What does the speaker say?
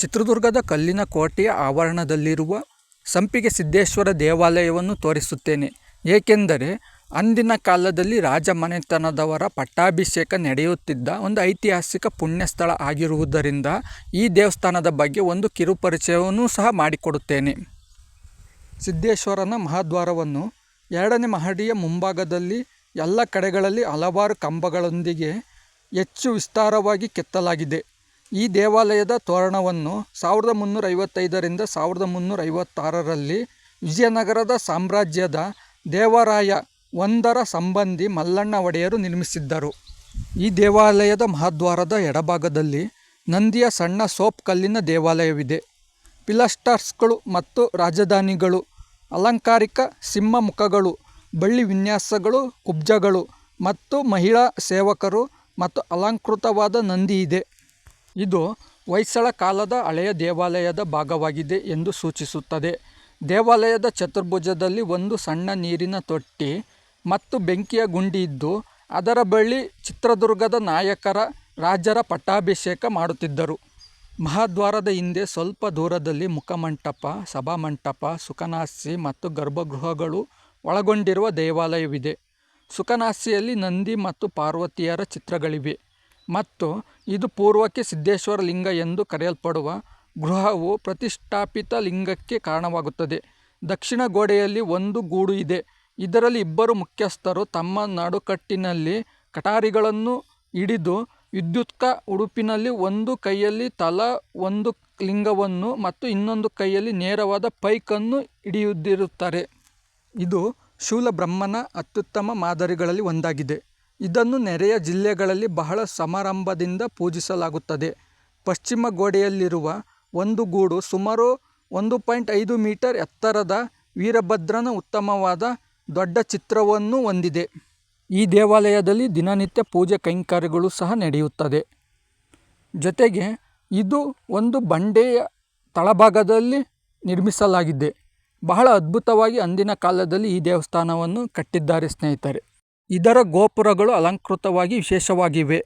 ಚಿತ್ರದುರ್ಗದ ಕಲ್ಲಿನ ಕೋಟೆಯ ಆವರಣದಲ್ಲಿರುವ ಸಂಪಿಗೆ ಸಿದ್ದೇಶ್ವರ ದೇವಾಲಯವನ್ನು ತೋರಿಸುತ್ತೇನೆ. ಏಕೆಂದರೆ ಅಂದಿನ ಕಾಲದಲ್ಲಿ ರಾಜಮನೆತನದವರ ಪಟ್ಟಾಭಿಷೇಕ ನಡೆಯುತ್ತಿದ್ದ ಒಂದು ಐತಿಹಾಸಿಕ ಪುಣ್ಯಸ್ಥಳ ಆಗಿರುವುದರಿಂದ ಈ ದೇವಸ್ಥಾನದ ಬಗ್ಗೆ ಒಂದು ಕಿರು ಪರಿಚಯವನ್ನು ಸಹ ಮಾಡಿಕೊಡುತ್ತೇನೆ. ಸಿದ್ದೇಶ್ವರನ ಮಹಾದ್ವಾರವನ್ನು ಎರಡನೇ ಮಹಡಿಯ ಮುಂಭಾಗದಲ್ಲಿ ಎಲ್ಲ ಕಡೆಗಳಲ್ಲಿ ಹಲವಾರು ಕಂಬಗಳೊಂದಿಗೆ ಹೆಚ್ಚು ವಿಸ್ತಾರವಾಗಿ ಕೆತ್ತಲಾಗಿದೆ. ಈ ದೇವಾಲಯದ ತೋರಣವನ್ನು ಸಾವಿರದ ಮುನ್ನೂರ ಐವತ್ತೈದರಿಂದ ಸಾವಿರದ ಮುನ್ನೂರ ಐವತ್ತಾರರಲ್ಲಿ ವಿಜಯನಗರದ ಸಾಮ್ರಾಜ್ಯದ ದೇವರಾಯ ಒಂದರ ಸಂಬಂಧಿ ಮಲ್ಲಣ್ಣ ಒಡೆಯರು ನಿರ್ಮಿಸಿದ್ದರು. ಈ ದೇವಾಲಯದ ಮಹಾದ್ವಾರದ ಎಡಭಾಗದಲ್ಲಿ ನಂದಿಯ ಸಣ್ಣ ಸೋಪ್ ಕಲ್ಲಿನ ದೇವಾಲಯವಿದೆ. ಪಿಲಸ್ಟರ್ಸ್ಗಳು ಮತ್ತು ರಾಜಧಾನಿಗಳು, ಅಲಂಕಾರಿಕ ಸಿಂಹ ಮುಖಗಳು, ಬಳ್ಳಿ ವಿನ್ಯಾಸಗಳು, ಕುಬ್ಜಗಳು ಮತ್ತು ಮಹಿಳಾ ಸೇವಕರು ಮತ್ತು ಅಲಂಕೃತವಾದ ನಂದಿ ಇದೆ. ಇದು ಹೊಯ್ಸಳ ಕಾಲದ ಹಳೆಯ ದೇವಾಲಯದ ಭಾಗವಾಗಿದೆ ಎಂದು ಸೂಚಿಸುತ್ತದೆ. ದೇವಾಲಯದ ಚತುರ್ಭುಜದಲ್ಲಿ ಒಂದು ಸಣ್ಣ ನೀರಿನ ತೊಟ್ಟಿ ಮತ್ತು ಬೆಂಕಿಯ ಗುಂಡಿ ಇದ್ದು, ಅದರ ಬಳಿ ಚಿತ್ರದುರ್ಗದ ನಾಯಕರ ರಾಜರ ಪಟ್ಟಾಭಿಷೇಕ ಮಾಡುತ್ತಿದ್ದರು. ಮಹಾದ್ವಾರದ ಹಿಂದೆ ಸ್ವಲ್ಪ ದೂರದಲ್ಲಿ ಮುಖಮಂಟಪ, ಸಭಾಮಂಟಪ ಸುಖನಾಸಿ ಮತ್ತು ಗರ್ಭಗೃಹಗಳು ಒಳಗೊಂಡಿರುವ ದೇವಾಲಯವಿದೆ. ಸುಖನಾಸಿಯಲ್ಲಿ ನಂದಿ ಮತ್ತು ಪಾರ್ವತಿಯರ ಚಿತ್ರಗಳಿವೆ. ಮತ್ತು ಇದು ಪೂರ್ವಕ್ಕೆ ಸಿದ್ದೇಶ್ವರ ಲಿಂಗ ಎಂದು ಕರೆಯಲ್ಪಡುವ ಗೃಹವು ಪ್ರತಿಷ್ಠಾಪಿತ ಲಿಂಗಕ್ಕೆ ಕಾರಣವಾಗುತ್ತದೆ. ದಕ್ಷಿಣ ಗೋಡೆಯಲ್ಲಿ ಒಂದು ಗೂಡು ಇದೆ. ಇದರಲ್ಲಿ ಇಬ್ಬರು ಮುಖ್ಯಸ್ಥರು ತಮ್ಮ ನಡುಕಟ್ಟಿನಲ್ಲಿ ಕಟಾರಿಗಳನ್ನು ಹಿಡಿದು ವಿದ್ಯುತ್ಕ ಉಡುಪಿನಲ್ಲಿ ಒಂದು ಕೈಯಲ್ಲಿ ತಲಾ, ಒಂದು ಲಿಂಗವನ್ನು ಮತ್ತು ಇನ್ನೊಂದು ಕೈಯಲ್ಲಿ ನೇರವಾದ ಪೈಕನ್ನು ಹಿಡಿದಿರುತ್ತಾರೆ ಇದು ಶೂಲಬ್ರಹ್ಮನ ಅತ್ಯುತ್ತಮ ಮಾದರಿಗಳಲ್ಲಿ ಒಂದಾಗಿದೆ. ಇದನ್ನು ನೆರೆಯ ಜಿಲ್ಲೆಗಳಲ್ಲಿ ಬಹಳ ಸಮಾರಂಭದಿಂದ ಪೂಜಿಸಲಾಗುತ್ತದೆ. ಪಶ್ಚಿಮ ಗೋಡೆಯಲ್ಲಿರುವ ಒಂದು ಗೂಡು ಸುಮಾರು ಒಂದು ಪಾಯಿಂಟ್ ಐದು ಮೀಟರ್ ಎತ್ತರದ ವೀರಭದ್ರನ ಉತ್ತಮವಾದ ದೊಡ್ಡ ಚಿತ್ರವನ್ನು ಹೊಂದಿದೆ. ಈ ದೇವಾಲಯದಲ್ಲಿ ದಿನನಿತ್ಯ ಪೂಜೆ ಕೈಂಕರ್ಯಗಳು ಸಹ ನಡೆಯುತ್ತದೆ. ಜೊತೆಗೆ ಇದು ಒಂದು ಬಂಡೆಯ ತಳಭಾಗದಲ್ಲಿ ನಿರ್ಮಿಸಲಾಗಿದೆ. ಬಹಳ ಅದ್ಭುತವಾಗಿ ಅಂದಿನ ಕಾಲದಲ್ಲಿ ಈ ದೇವಸ್ಥಾನವನ್ನು ಕಟ್ಟಿದ್ದಾರೆ ಸ್ನೇಹಿತರೆ. ಇದರ ಗೋಪುರಗಳು ಅಲಂಕೃತವಾಗಿ ವಿಶೇಷವಾಗಿವೆ.